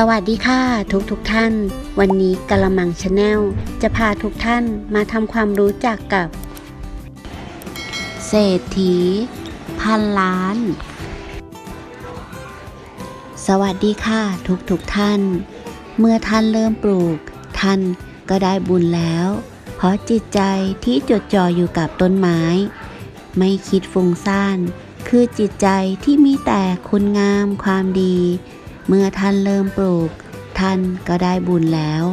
สวัสดีค่ะทุกทุกท่าน วันนี้กะละมังชาแนลจะพาทุกท่านมาทำความรู้จักกับ เศรษฐี พันล้าน สวัสดีค่ะทุกทุกท่าน เมื่อท่านเริ่มปลูก ท่านก็ได้บุญแล้ว เพราะจิตใจที่จดจ่ออยู่กับต้นไม้ ไม่คิดฟุ้งซ่าน คือจิตใจที่มีแต่คุณงามความดี เมื่อท่านเริ่มปลูก ท่านก็ได้บุญแล้ว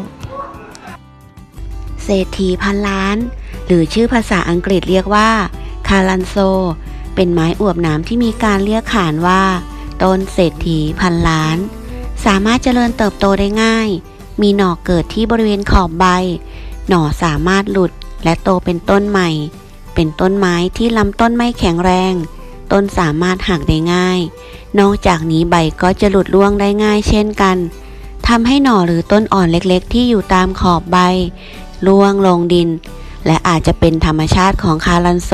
เศรษฐีพันล้าน หรือชื่อภาษาอังกฤษเรียกว่า คารันโซ เป็นไม้อวบหนามที่มีการเรียกขานว่า ต้นเศรษฐีพันล้าน สามารถเจริญเติบโตได้ง่าย มีหน่อเกิดที่บริเวณขอบใบ หน่อสามารถหลุดและโตเป็นต้นใหม่ เป็นต้นไม้ที่ลำต้นไม่แข็งแรง ต้นสามารถหักได้ง่าย นอกจากนี้ใบก็จะหลุดร่วงได้ง่ายเช่นกันทำให้หน่อหรือต้นอ่อนเล็กๆ ที่อยู่ตามขอบใบร่วงลงดิน และอาจจะเป็นธรรมชาติของคารันโซ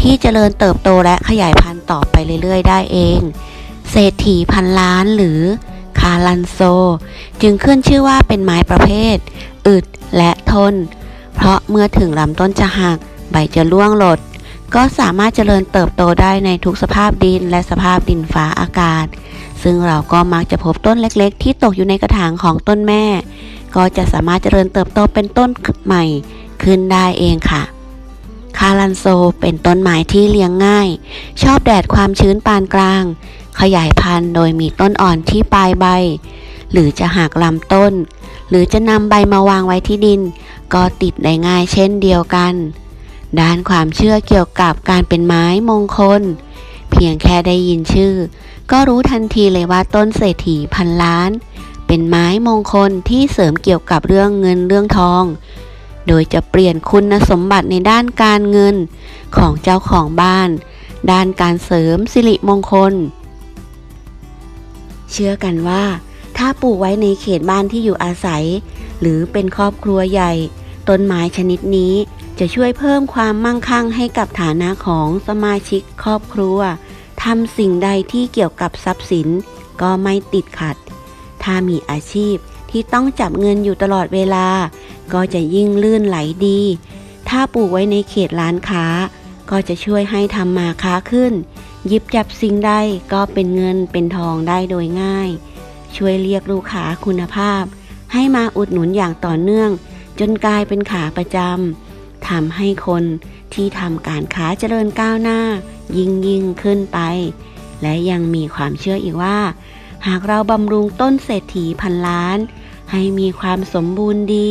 ที่เจริญเติบโตและขยายพันธุ์ต่อไปเรื่อยๆ ได้เอง เศรษฐีพันล้านหรือคารันโซ จึงขึ้นชื่อว่าเป็นไม้ประเภท อึดและทน เพราะเมื่อถึงลำต้นจะหักใบจะร่วงหลด ก็สามารถเจริญเติบโตได้ในทุกสภาพดินและสภาพดินฟ้าอากาศ ซึ่งเราก็มักจะพบต้นเล็กๆ ที่ตกอยู่ในกระถางของต้นแม่ ก็จะสามารถเจริญเติบโตเป็นต้นใหม่ขึ้นได้เองค่ะ คารันโซเป็นต้นไม้ที่เลี้ยงง่าย ชอบแดดความชื้นปานกลาง ขยายพันธุ์โดยมีต้นอ่อนที่ปลายใบ หรือจะหักลำต้น หรือจะนำใบมาวางไว้ที่ดิน ก็ติดได้ง่ายเช่นเดียวกัน ด้านความเชื่อเกี่ยวกับการเป็นไม้มงคล เพียงแค่ได้ยินชื่อ ก็รู้ทันทีเลยว่าต้นเศรษฐีพันล้าน เป็นไม้มงคลที่เสริมเกี่ยวกับเรื่องเงินเรื่องทอง โดยจะเปลี่ยนคุณสมบัติในด้านการเงินของเจ้าของบ้าน ด้านการเสริมสิริมงคล เชื่อกันว่า ถ้าปลูกไว้ในเขตบ้านที่อยู่อาศัย หรือเป็นครอบครัวใหญ่ ต้นไม้ชนิดนี้ จะช่วยเพิ่มความมั่งคั่งให้กับฐานะของสมาชิกครอบครัวทำสิ่งใดที่เกี่ยวกับทรัพย์สินก็ไม่ติดขัด ถ้ามีอาชีพที่ต้องจับเงินอยู่ตลอดเวลา ก็จะยิ่งลื่นไหลดี ถ้าปลูกไว้ในเขตร้านค้า ก็จะช่วยให้ทำมาค้าขึ้น หยิบจับสิ่งใดก็เป็นเงินเป็นทองได้โดยง่าย ช่วยเรียกลูกค้าคุณภาพ ให้มาอุดหนุนอย่างต่อเนื่อง จนกลายเป็นขาประจำ ทำให้คนที่ทำการค้าเจริญก้าวหน้า ยิ่งยิ่งขึ้นไป และยังมีความเชื่ออีกว่า หากเราบำรุงต้นเศรษฐีพันล้าน ให้มีความสมบูรณ์ดี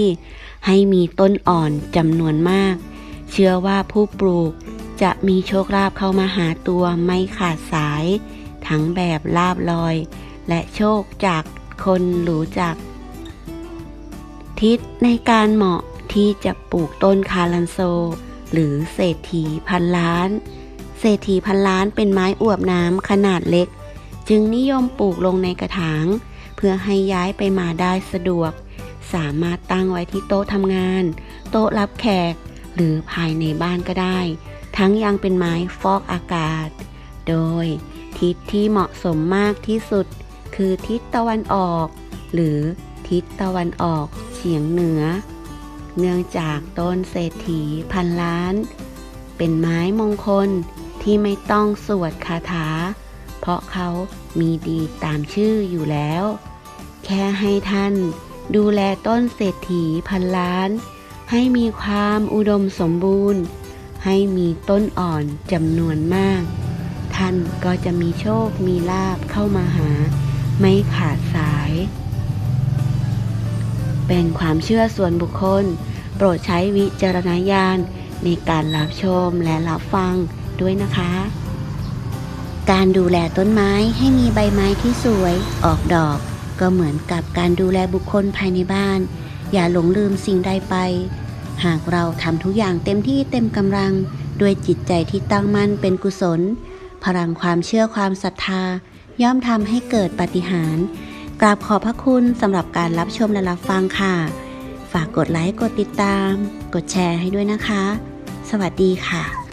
ให้มีต้นอ่อนจำนวนมาก เชื่อว่าผู้ปลูกจะมีโชคลาภเข้ามาหาตัวไม่ขาดสาย ทั้งแบบลาบลอย และโชคจากคนรู้จัก ทิศในการเหมาะ ที่จะปลูกต้นคาลันโซ หรือเศรษฐีพันล้าน เศรษฐีพันล้านเป็นไม้อวบน้ำขนาดเล็ก จึงนิยมปลูกลงในกระถาง เพื่อให้ย้ายไปมาได้สะดวก สามารถตั้งไว้ที่โต๊ะทำงาน โต๊ะรับแขก หรือภายในบ้านก็ได้ ทั้งยังเป็นไม้ฟอกอากาศ โดยทิศที่เหมาะสมมากที่สุด คือทิศตะวันออก หรือทิศตะวันออกเฉียงเหนือ เนื่องจากต้นเศรษฐีพันล้าน เป็นไม้มงคลที่ไม่ต้องสวดคาถา เพราะเขามีดีตามชื่ออยู่แล้ว แค่ให้ท่านดูแลต้นเศรษฐีพันล้าน ให้มีความอุดมสมบูรณ์ ให้มีต้นอ่อนจำนวนมาก ท่านก็จะมีโชคมีลาบเข้ามาหา ไม่ขาดสาย เป็นความเชื่อส่วนบุคคล โปรดใช้วิจารณญาณในการรับชมและรับฟังด้วยนะคะ การดูแลต้นไม้ให้มีใบไม้ที่สวยออกดอก ก็เหมือนกับการดูแลบุคคลภายในบ้าน อย่าหลงลืมสิ่งใดไป หากเราทำทุกอย่างเต็มที่เต็มกำลัง ด้วยจิตใจที่ตั้งมั่นเป็นกุศล พลังความเชื่อความศรัทธา ย่อมทำให้เกิดปาฏิหาริย์กราบขอบพระคุณสำหรับการรับชมและรับฟังค่ะ ฝากกดไลค์ กดติดตาม กดแชร์ให้ด้วยนะคะ สวัสดีค่ะ